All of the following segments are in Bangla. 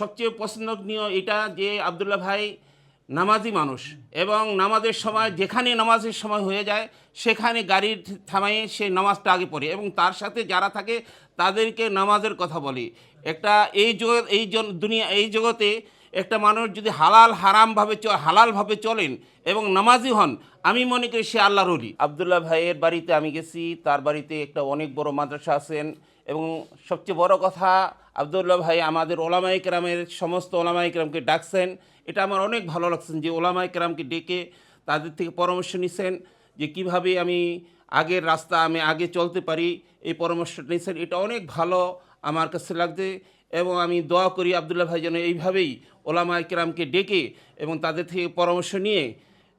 সবচেয়ে পছন্দনীয় এটা যে আবদুল্লাহ ভাই নামাজি মানুষ এবং নামাজের সময় যেখানে নামাজের সময় হয়ে যায়, সেখানে গাড়ির থামাইয়ে সে নামাজটা আগে পড়ে এবং তার সাথে যারা থাকে তাদেরকে নামাজের কথা বলি। একটা এই জগৎ, এই দুনিয়া, এই জগতে একটা মানুষ যদি হালাল, হারামভাবে হালালভাবে চলেন এবং নামাজি হন, আমি মনে করি সে আল্লাহর অলি আবদুল্লাহ ভাইয়ের বাড়িতে আমি গেছি, তার বাড়িতে একটা অনেক বড় মাদ্রাসা আছেন এবং সবচেয়ে বড় কথা আবদুল্লাহ ভাই, আমাদের ওলামাই কেরামের সমস্ত ওলামাই কেরামকে ডাকছেন। এটা আমার অনেক ভালো লাগছেন যে ওলামাই কেরামকে ডেকে তাদের থেকে পরামর্শ নিছেন যে কীভাবে আমি আগের রাস্তা আমি আগে চলতে পারি, এই পরামর্শ নিয়েছেন এটা অনেক ভালো আমার কাছে লাগছে এবং আমি দোয়া করি আবদুল্লাহ ভাই যেন এইভাবেই ওলামা কেরামকে ডেকে এবং তাদের থেকে পরামর্শ নিয়ে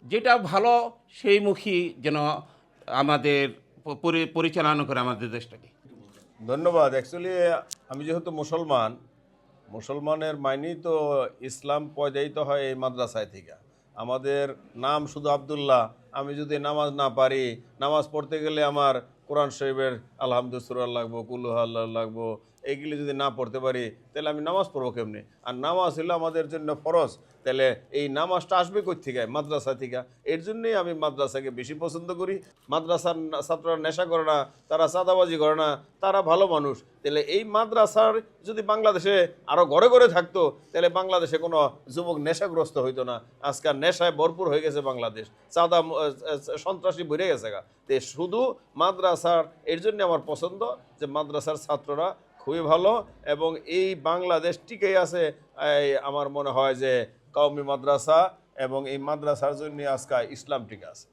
যেটা ভালো সেই মুখী যেন আমাদের পরিচালনা করে আমাদের দেশটাকে। ধন্যবাদ। অ্যাকচুয়ালি আমি যেহেতু মুসলমান, মুসলমানের মাইনেই তো ইসলাম পয়দায়িত হয় এই মাদ্রাসায় থেকে। আমাদের নাম শুধু আবদুল্লাহ, আমি যদি নামাজ না পারি, নামাজ পড়তে গেলে আমার কোরআন শরীফের আলহামদুসুরাল লাগবো, কুলুহাল্লাহ লাগবো এইগুলি যদি না পড়তে পারি, তাহলে আমি নামাজ পড়ব কেমনি? আর নামাজ হলো আমাদের জন্য ফরজ। তাহলে এই নামাজটা আসবে কই থেকে মাদ্রাসা থেকে। এর জন্যই আমি মাদ্রাসাকে বেশি পছন্দ করি। মাদ্রাসার ছাত্ররা নেশা করে না, তারা চাঁদাবাজি করে না, তারা ভালো মানুষ। তাহলে এই মাদ্রাসার যদি বাংলাদেশে আরও ঘরে ঘরে থাকতো, তাহলে বাংলাদেশে কোনো যুবক নেশাগ্রস্ত হইতো না। আজকাল নেশায় ভরপুর হয়ে গেছে বাংলাদেশ। চাঁদা সন্ত্রাসী বেড়ে গেছে গা। তে শুধু মাদ্রাসার, এর জন্য আমার পছন্দ যে মাদ্রাসার ছাত্ররা খুবই ভালো এবং এই বাংলাদেশ টিকেই আছে আমার মনে হয় যে কৌমি মাদ্রাসা এবং এই মাদ্রাসার জন্য আজকে ইসলাম টিকে আছে।